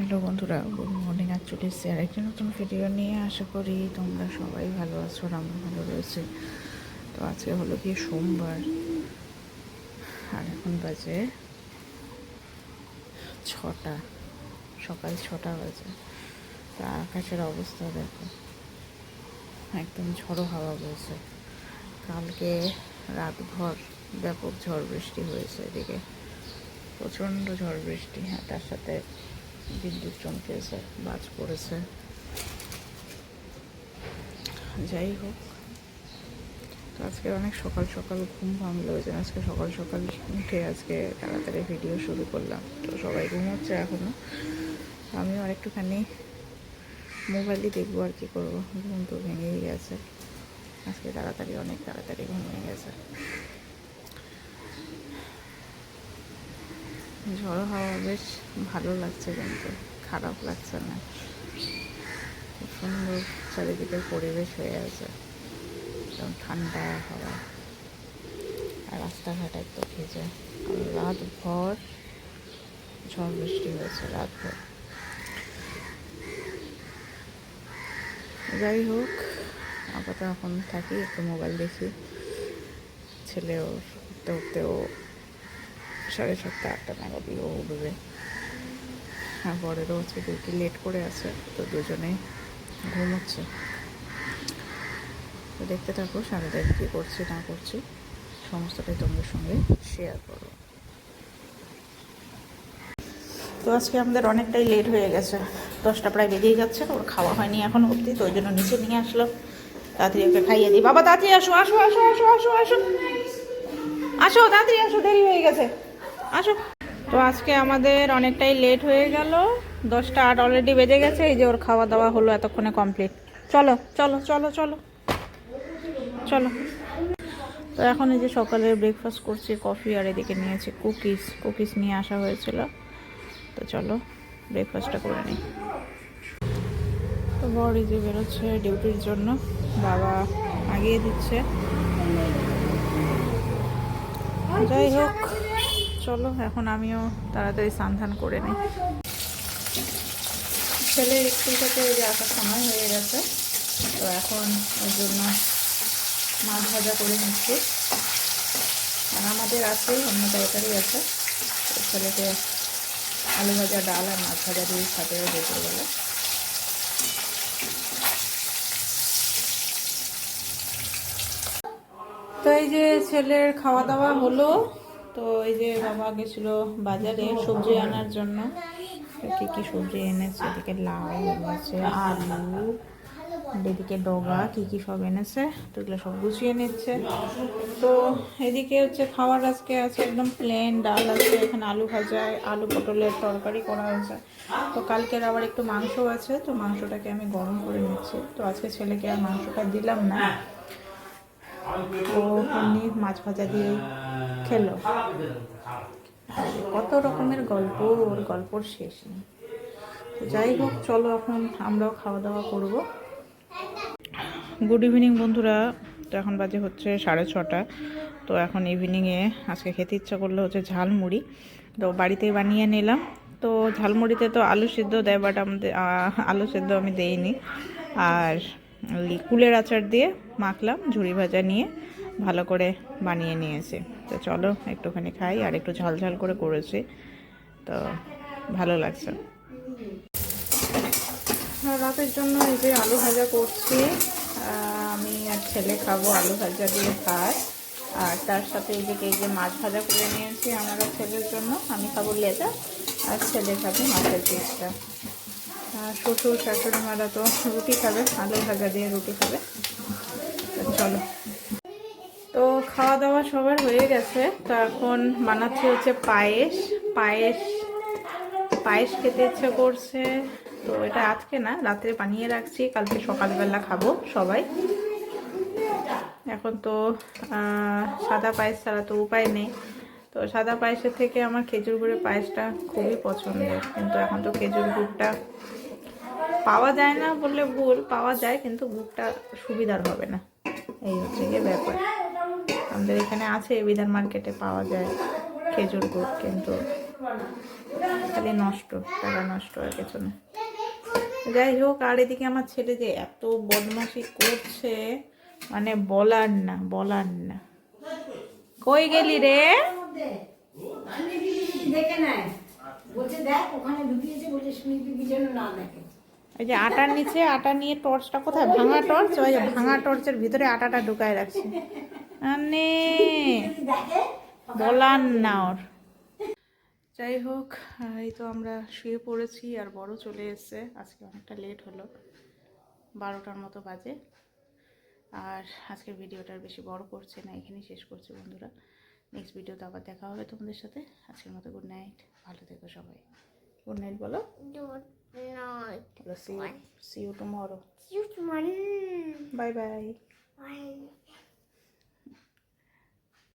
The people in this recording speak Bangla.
হ্যালো বন্ধুরা গুড মর্নিং আর চলে এসেছি আর একটি নতুন ভিডিও নিয়ে আশা করি তোমরা সবাই ভালো আছো আর আমরা ভালো রয়েছে। তো আজকে হলো কি সোমবার, আর এখন বাজে ছটা, সকাল ছটা বাজে। তা আকাশের অবস্থা দেখো, একদম ঝড়ো হাওয়া বইছে। কালকে রাতভর ব্যাপক ঝড় বৃষ্টি হয়েছে এদিকে, প্রচণ্ড ঝড় বৃষ্টি হ্যাঁ তার সাথে বিদ্যুৎ চমকেছে বাজ পড়েছে। যাই হোক তো আজকে অনেক সকাল সকাল ঘুম ভাঙলো ওই জন্য আজকে সকাল সকাল উঠে আজকে তাড়াতাড়ি ভিডিও শুরু করলাম। তো সবাই ঘুমোচ্ছে এখনও আমিও আরেকটুখানি মোবাইলই দেখব আর কি করব। ঘুম তো ভেঙেই গেছে। আজকে তাড়াতাড়ি, অনেক তাড়াতাড়ি ঘুমিয়ে গেছে। ঝড়ো হাওয়া বেশ ভালো লাগছে কিন্তু, খারাপ লাগছে না। খুব সুন্দর চারিদিকের পরিবেশ হয়ে আছে, একদম ঠান্ডা হাওয়া। আর রাস্তাঘাট একদম ভেজে। রাত ভর ঝড় বৃষ্টি হয়েছে রাত ভর যাই হোক, আপাতত এখন থাকি, একটু মোবাইল দেখি। ছেলেও, উঠতে উঠতেও সাড়ে সাতটা আটটা নাগাদই ও উঠবে। আর বড়েরও হচ্ছে ডিউটি লেট করে আছে, তো দুজনেই ঘুমোচ্ছে তো দেখতে থাকো সারাদিন কী করছি, না করছি, সমস্তটাই তোমাদের সঙ্গে শেয়ার করো তো আজকে আমাদের অনেকটাই লেট হয়ে গেছে, দশটা প্রায় বেজেই যাচ্ছে, ওর খাওয়া হয়নি এখন অবধি, তো ওই জন্য নিচে নিয়ে আসলাম তাড়াতাড়ি ওকে খাইয়ে দিই। বাবা, তাড়াতাড়ি আসো আসো আসো আসো আসো আসো। আসো, তাড়াতাড়ি আসো, দেরি হয়ে গেছে। আসো। তো আজকে আমাদের অনেকটাই লেট হয়ে গেল। দশটা আট অলরেডি বেজে গেছে, এই যে ওর খাওয়া দাওয়া হলো এতক্ষণে কমপ্লিট চলো চলো চলো চলো চলো। তো এখন এই যে সকালে ব্রেকফাস্ট করছি কফি আর এদিকে নিয়েছি কুকিজ কুকিজ নিয়ে আসা হয়েছিল। তো চলো ব্রেকফাস্টটা করে নিই। তো এই যে বেরোচ্ছে ডিউটির জন্য। বাবা আগিয়ে দিচ্ছে। যাই হোক। চলো, এখন আমিও তাড়াতাড়ি স্নান করে নিই। ছেলের স্কুল থেকে ওই যে আসার সময় হয়ে গেছে, তো এখন ওই জন্য মাছ ভাজা করে নিচ্ছি। আর আমাদের আছে, অন্য তরকারি আছে। ছেলেকে আলু ভাজা, ডাল আর মাছ ভাজা দিয়ে সাথে দুপুর বেলা তো এই যে ছেলের খাওয়া দাওয়া হলো। তো এই যে বাবা গেছিল বাজারে সবজি আনার জন্য। কী কী সবজি এনেছে? এদিকে লাউ এনেছে, আলু, এদিকে ডগা, কী কী সব এনেছে? তো এগুলো সব গুছিয়ে নিচ্ছে। তো এদিকে হচ্ছে খাওয়ার আজকে আছে একদম প্লেন ডাল আছে। এখানে আলু ভাজা, আলু পটলের তরকারি করা হয়েছে। তো কালকের আবার একটু মাংস আছে, তো মাংসটাকে আমি গরম করে নিচ্ছি। তো আজকে ছেলেকে আর মাংসটা দিলাম না। তো এমনি মাছ ভাজা দিয়ে খেলো। কত রকমের গল্প, ওর গল্পর শেষ নেই। তো যাই হোক, চলো এখন আমরাও খাওয়া দাওয়া করব। গুড ইভিনিং বন্ধুরা। তো এখন বাজে হচ্ছে সাড়ে ছটা। তো এখন ইভিনিংয়ে আজকে খেতে ইচ্ছা করলে হচ্ছে ঝালমুড়ি। তো বাড়িতেই বানিয়ে নিলাম। তো ঝালমুড়িতে তো আলু সিদ্ধ দেয় বাট আমাদের আলু সিদ্ধ আমি দেইনি। আর কুলের আচার দিয়ে মাখলাম ঝুড়ি ভাজা নিয়ে। ভালো করে বানিয়ে নিয়েছি। তো চলো একটুখানি খাই আর একটু ঝাল ঝাল করে করেছি। তো ভালো লাগছে। রাতের জন্য এই যে আলু ভাজা করছি। আমি আর ছেলে খাব আলু ভাজা দিয়ে ভাত। আর তার সাথে এই যে এই যে মাছ ভাজা করে নিয়েছি আমার ছেলের জন্য। আমি খাব লেজা আর ছেলে খাবে মাছের পিসটা। আর শ্বশুর, শাশুড়ি মারা তো রুটি খাবে, আলু ভাজা দিয়ে রুটি খাবে। চলো। খাওয়া দাওয়া সবার হয়ে গেছে। তো এখন বানাচ্ছি হচ্ছে পায়েস। পায়েস পায়েস খেতে ইচ্ছে করছে। তো এটা আজকে না, রাত্রে বানিয়ে রাখছি। কালকে সকালবেলা খাব সবাই। এখন তো সাদা পায়েস ছাড়া তো উপায় নেই। তো সাদা পায়েসের থেকে আমার খেজুর গুড়ের পায়েসটা খুবই পছন্দের। কিন্তু এখন তো খেজুর গুড়টা পাওয়া যায় না বললে ভুল, পাওয়া যায়, কিন্তু গুড়টা সুবিধার হবে না। এই হচ্ছে গিয়ে ব্যাপার। আমাদের এখানে আছে, বিধান মার্কেটে পাওয়া যায় খেজুর গুড়, কিন্তু খালি নষ্ট, টাকা নষ্ট আর কিছু না। যাই হোক, আর এদিকে আমার ছেলে যে এত বদমাশি করছে মানে বলার না বলার না। কই গেলি রে? ওই যে আটার নিচে, আটা নিয়ে টর্চটা কোথায়? ভাঙা টর্চ ওই ভাঙা টর্চের ভিতরে আটাটা ঢুকায় রাখছে। আনে বলার না ওর। যাই হোক এই তো আমরা শুয়ে পড়েছি আর বড় চলে এসেছে। আজকে অনেকটা লেট হলো বারোটার মতো বাজে। আর আজকের ভিডিওটা বেশি বড় করছে না এখানেই শেষ করছি বন্ধুরা। নেক্সট ভিডিওতে আবার দেখা হবে তোমাদের সাথে। আজকের মতো গুড নাইট ভালো থেকো সবাই। গুড নাইট বলো। Good night. See you tomorrow You tomorrow. Bye bye Bye.